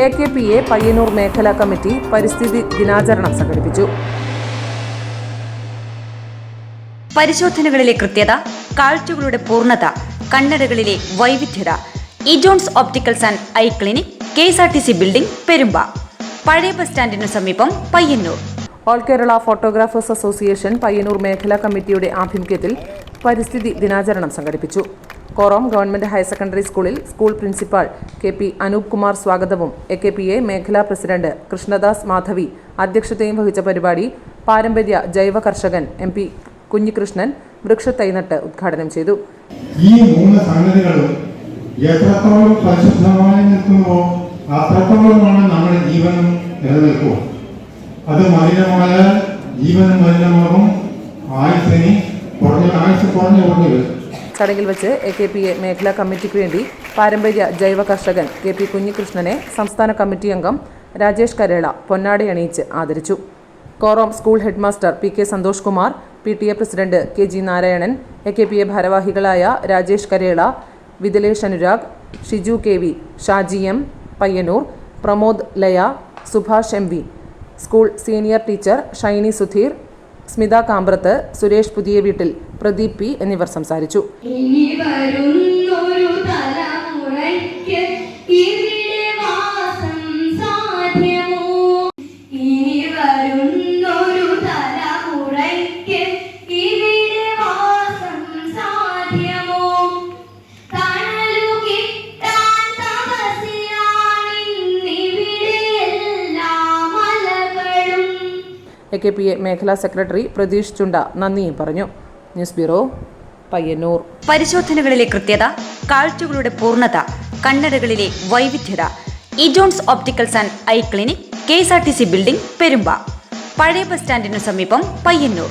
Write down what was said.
A K P A Payyanur മേഖലാ committee പരിസ്ഥിതി ദിനാചരണം സംഘടിപ്പിച്ചു. പരിശോധനകളിലെ കൃത്യത കാഴ്ചകളുടെ പൂർണത കണ്ണടകളിലെ വൈവിധ്യത. Ejohns opticals and eye clinic K S R T C building Perumba. പഴയ ബസ് സ്റ്റാൻഡിനു സമീപം Payyanur. All Kerala photographers association Payyanur മേഖലാ കമ്മിറ്റിയുടെ ആഭിമുഖ്യത്തിൽ പരിസ്ഥിതി ദിനാചരണം സംഘടിപ്പിച്ചു. കോറോം ഗവൺമെന്റ് ഹയർ സെക്കൻഡറി സ്കൂളിൽ school principal K P Anoop Kumar സ്വാഗതവും എ കെ പി എ മേഖലാ പ്രസിഡന്റ് കൃഷ്ണദാസ് മാധവി അധ്യക്ഷതയും വഹിച്ച പരിപാടി പാരമ്പര്യ ജൈവ കർഷകൻ എം പി കുഞ്ഞികൃഷ്ണൻ വൃക്ഷത്തൈനട്ട് ഉദ്ഘാടനം ചെയ്തു. ഈ മൂന്ന് സംഗതികളും എത്രത്തോളം പരിശുദ്ധമായി നിൽക്കുന്നുവോ അത്രത്തോളമാണ് നമ്മുടെ ജീവനും നിലനിൽക്കുക അത് മലിനമായാൽ ജീവനും മലിനമാകും. ആയുസിന് കുറഞ്ഞ ആയുസ് കുറഞ്ഞു കുറഞ്ഞു ചടങ്ങിൽ വെച്ച് എ കെ പി എ മേഖലാ കമ്മിറ്റിക്ക് വേണ്ടി പാരമ്പര്യ ജൈവ കർഷകൻ കെ പി കുഞ്ഞികൃഷ്ണനെ സംസ്ഥാന കമ്മിറ്റി അംഗം രാജേഷ് കരേള പൊന്നാടി അണിയിച്ച് ആദരിച്ചു. Korom school headmaster P K Santhosh Kumar P T A president K G Narayanan A K P A ഭാരവാഹികളായ Rajesh Karela Vidalesh Anurag Shiju K V Shaji M Payyanur Pramod Laya Subhash M V school senior teacher Shiny Sudheer Smitha Kambrath Suresh പുതിയ വീട്ടിൽ Pradeep P എന്നിവർ സംസാരിച്ചു. A K P A മേഖലാ secretary Pratheesh Chunda നന്ദിയും പറഞ്ഞു. News bureau Payyanur. പരിശോധനകളിലെ കൃത്യത കാഴ്ചകളുടെ പൂർണത കണ്ണടകളിലെ വൈവിധ്യത. Ejohns opticals and eye clinic K S R T C building Perumba. പഴയ ബസ് സ്റ്റാൻഡിനു സമീപം പയ്യന്നൂർ.